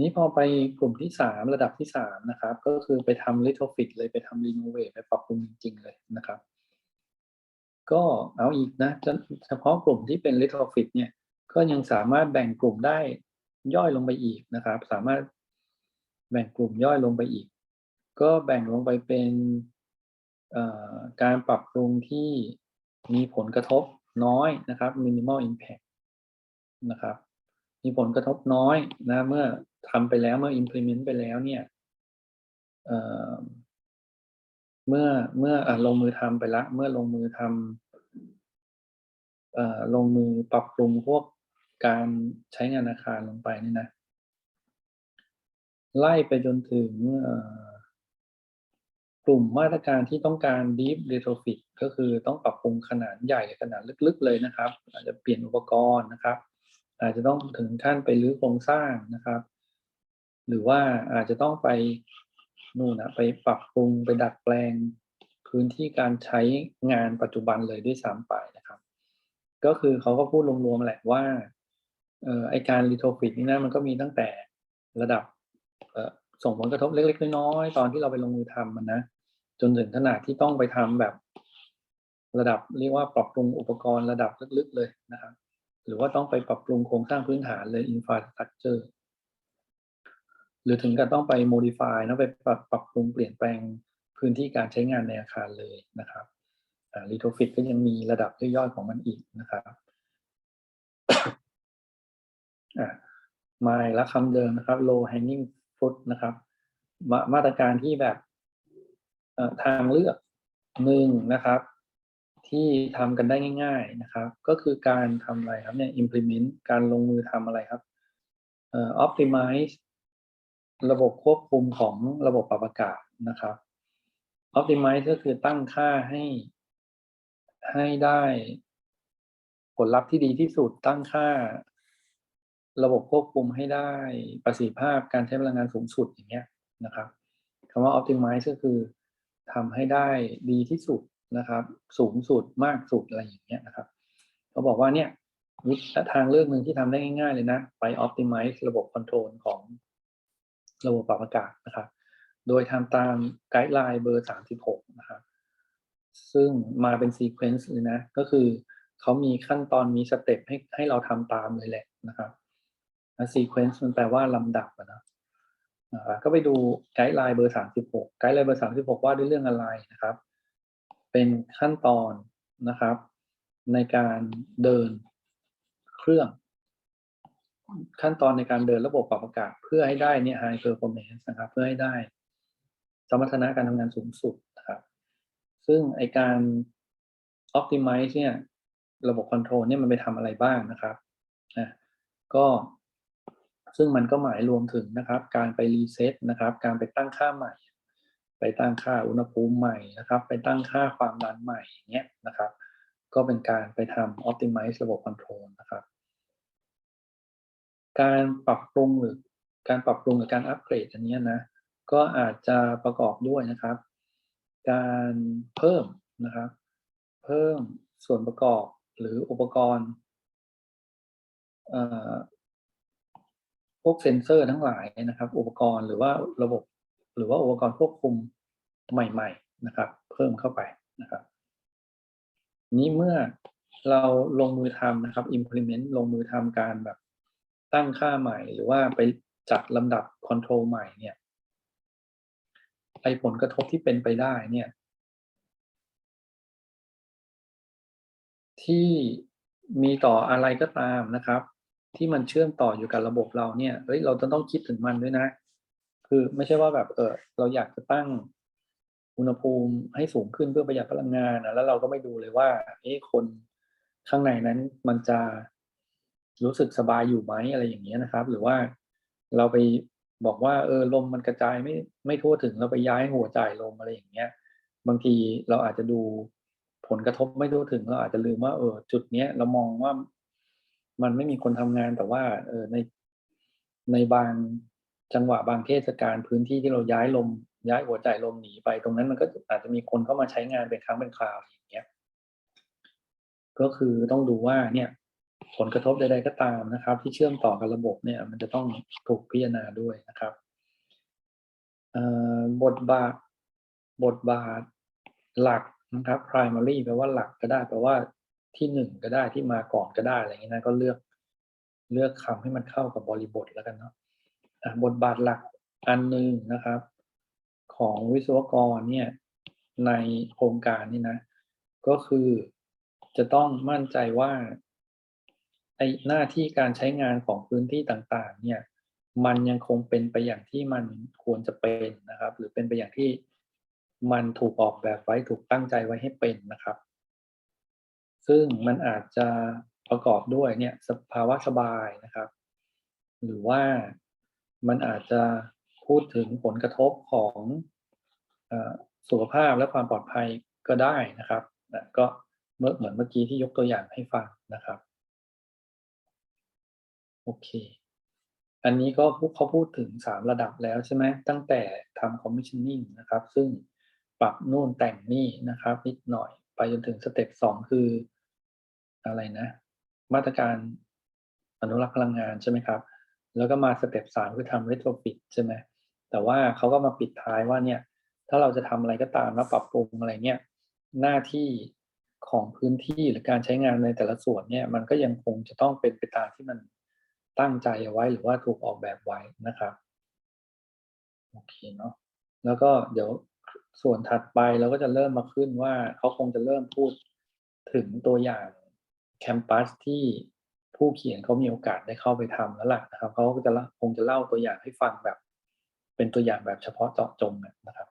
นี้พอไปกลุ่มที่สามระดับที่สามนะครับ ก็คือไปทำ retrofit เลยไปทำ renovate ไปปรับปรุงจริงๆเลยนะครับ ก็เอาอีกนะเฉพาะกลุ่มที่เป็น retrofit เนี่ย ก็ยังสามารถแบ่งกลุ่มได้ย่อยลงไปอีกนะครับ สามารถแบ่งกลุ่มย่อยลงไปอีก ก็แบ่งลงไปเป็นการปรับปรุงที่มีผลกระทบน้อยนะครับ minimal impact นะครับ มีผลกระทบน้อยนะเมื่อ ทำไปแล้วเมื่อ implement ไปแล้วเนี่ยเมื่อเมื่ออลงมือทำไปละ เมื่อลงมือทำลงมือปรับปรุงพวกการใช้งานอาคารลงไปนี่นะ ไล่ไปจนถึงกลุ่มมาตรการที่ต้องการ deep retrofit ก็คือต้องปรับปรุงขนาดใหญ่ขนาดลึกๆเลยนะครับ อาจจะเปลี่ยนอุปกรณ์นะครับ อาจจะต้องถึงขั้นไปรื้อโครงสร้างนะครับ หรือว่าอาจจะต้องไปนู่นนะไปปรับปรุงไปดัดแปลงพื้นที่การใช้งานปัจจุบันเลยด้วยซ้ำไปนะครับ ก็คือเขาก็พูดรวมๆแหละว่าออไอการรีโทฟิตนี่นะมันก็มีตั้งแต่ระดับส่งผลกระทบเล็กๆน้อยๆตอนที่เราไปลงมือทำมันนะจนถึงขนาดที่ต้องไปทำแบบ ระดับเรียกว่าปรับปรุงอุปกรณ์ระดับลึกๆเลยนะครับ หรือว่าต้องไปปรับปรุงโครงสร้างพื้นฐานเลย infrastructure หรือถึงกับต้องไป modify นะไปปรับปรับปรุงเปลี่ยนแปลงพื้นที่การใช้งานในอาคารเลยนะครับอ่า retrofit ก็ยังมีระดับย่อยๆของมันอีกนะครับมาอีกแล้วคำเดิมนะครับ low hanging fruit นะครับมามาตรการที่แบบทางเลือกหนึ่งนะครับ ที่ทำกันได้ง่าย ๆนะครับ ก็คือการทำอะไรครับเนี่ย implement การลงมือทำอะไรครับอ่อ optimize ระบบควบคุมของระบบปรับอากาศนะครับ optimize ก็คือตั้งค่าให้ให้ได้ผลลัพธ์ที่ดีที่สุดตั้งค่า ระบบควบคุมให้ได้ประสิทธิภาพการใช้พลังงานสูงสุดอย่างเงี้ยนะครับคำว่า optimize ก็คือทำให้ได้ดีที่สุดนะครับ สูงสุดมากสุดอะไรอย่างเงี้ยนะครับเขาบอกว่าเนี่ยวิธีทางเลือกหนึ่งที่ทำได้ง่ายๆเลยนะ ไป optimize ระบบคอนโทรลของ ระบบปรับอากาศนะครับ โดยทำตามไกด์ไลน์เบอร์ 36 นะครับ ซึ่งมาเป็นซีเควนซ์เลยนะ ก็คือเขามีขั้นตอนมีสเต็ปให้ให้เราทำตามเลยแหละนะครับซีเควนซ์มันแปลว่าลำดับนะก็ไปดูไกด์ไลน์เบอร์ 36 ไกด์ไลน์เบอร์ 36 ว่าด้วยเรื่องอะไรนะครับ เป็นขั้นตอนนะครับ ในการเดินเครื่อง ขั้นตอนในการเดินระบบปรับอากาศเพื่อให้ได้เนี่ย high performance นะครับ เพื่อให้ได้ สมรรถนะการทำงานสูงสุดนะครับ ซึ่งไอการ optimize เนี่ย ระบบคอนโทรลเนี่ยมันไปทำอะไรบ้างนะครับนะก็ซึ่งมันก็หมายรวมถึงนะครับ การไปรีเซ็ตนะครับ การไปตั้งค่าใหม่ ไปตั้งค่าอุณหภูมิใหม่นะครับ ไปตั้งค่าความดันใหม่อย่างเงี้ยนะครับ ก็เป็นการไปทำ optimize ระบบคอนโทรลนะครับ การปรับปรุงหรือการปรับปรุงหรือการอัปเกรดอันนี้นะ ก็อาจจะประกอบด้วยนะครับ การเพิ่มนะครับ เพิ่มส่วนประกอบหรืออุปกรณ์เอ่อพวกเซ็นเซอร์ทั้งหลายนะครับ อุปกรณ์หรือว่าระบบ หรือว่าอุปกรณ์ควบคุมใหม่ ๆนะครับ เพิ่มเข้าไปนะครับ นี้เมื่อเราลงมือทำนะครับ implement ลงมือทำการแบบ ตั้งค่าใหม่ หรือว่าไปจัดลำดับคอนโทรลใหม่เนี่ยไอผลกระทบที่เป็นไปได้เนี่ย ที่มีต่ออะไรก็ตามนะครับ ที่มันเชื่อมต่ออยู่กับระบบเราเนี่ยเฮ้ยเราจะต้องคิดถึงมันด้วยนะ คือไม่ใช่ว่าแบบเออเราอยากจะตั้งอุณหภูมิให้สูงขึ้นเพื่อประหยัดพลังงานนะแล้วเราก็ไม่ดูเลยว่าเอ๊ะคนข้างในนั้นมันจะ รู้สึกสบายอยู่ไหมอะไรอย่างเงี้ยนะครับ หรือว่าเราไปบอกว่าเออลมมันกระจายไม่ไม่ทั่วถึงเราไปย้ายหัวจ่ายลมอะไรอย่างเงี้ย บางทีเราอาจจะดูผลกระทบไม่ทั่วถึงเราอาจจะลืมว่าเออจุดเนี้ยเรามองว่ามันไม่มีคนทำงานแต่ว่า เออในในบางจังหวะบางเทศกาลพื้นที่ที่เราย้ายลม ย้ายหัวใจลมหนีไปตรงนั้นมันก็อาจจะมีคนเข้ามาใช้งานเป็นครั้งเป็นคราวอย่างเงี้ย ก็คือต้องดูว่าเนี่ย ผลกระทบใดๆก็ตามนะครับ ที่เชื่อมต่อกับระบบเนี่ย มันจะต้องถูกพิจารณาด้วยนะครับบทบาทบทบาทหลักนะครับ primary แปลว่าหลักก็ได้แปลว่าที่หนึ่งก็ได้ที่มาก่อนก็ได้อะไรอย่างนี้นะก็เลือกเลือกคำให้มันเข้ากับบริบทแล้วกันเนาะบทบาทหลักอันหนึ่งนะครับ ของวิศวกรเนี่ยในโครงการนี่นะ ก็คือจะต้องมั่นใจว่า ไอหน้าที่การใช้งานของพื้นที่ต่างๆ เนี่ย มันยังคงเป็นไปอย่างที่มันควรจะเป็นนะครับ หรือเป็นไปอย่างที่มันถูกออกแบบไว้ถูกตั้งใจไว้ให้เป็นนะครับ ซึ่งมันอาจจะประกอบด้วยเนี่ยสภาวะสบายนะครับ หรือว่ามันอาจจะพูดถึงผลกระทบของอสุขภาพและความปลอดภัยก็ได้นะครับก็เหมือนเมื่อกี้ที่ยกตัวอย่างให้ฟังนะครับ โอเค อันนี้ก็พวกเขาพูดถึงสามระดับแล้วใช่ไหมตั้งแต่ทำ commissioning นะครับ ซึ่งปรับนู่นแต่งนี่นะครับ นิดหน่อยไปจนถึงสเต็ปสองคืออะไรนะ มาตรการอนุรักษ์พลังงานใช่ไหมครับ แล้วก็มาสเต็ปสามคือทำ retrofit ใช่ไหมแต่ว่าเขาก็มาปิดท้ายว่าเนี่ย ถ้าเราจะทำอะไรก็ตามแล้วปรับปรุงอะไรเนี่ยหน้าที่ของพื้นที่หรือการใช้งานในแต่ละส่วนเนี่ย มันก็ยังคงจะต้องเป็นไปตามที่มัน ตั้งใจเอาไว้หรือว่าถูกออกแบบไว้นะครับโอเคเนาะแล้วก็เดี๋ยวส่วนถัดไปเราก็จะเริ่มมาขึ้นว่าเขาคงจะเริ่มพูดถึงตัวอย่างแคมปัสที่ผู้เขียนเขามีโอกาสได้เข้าไปทำแล้วล่ะนะครับเขาก็จะคงจะเล่าตัวอย่างให้ฟังแบบ เป็นตัวอย่างแบบเฉพาะเจาะจงนะครับ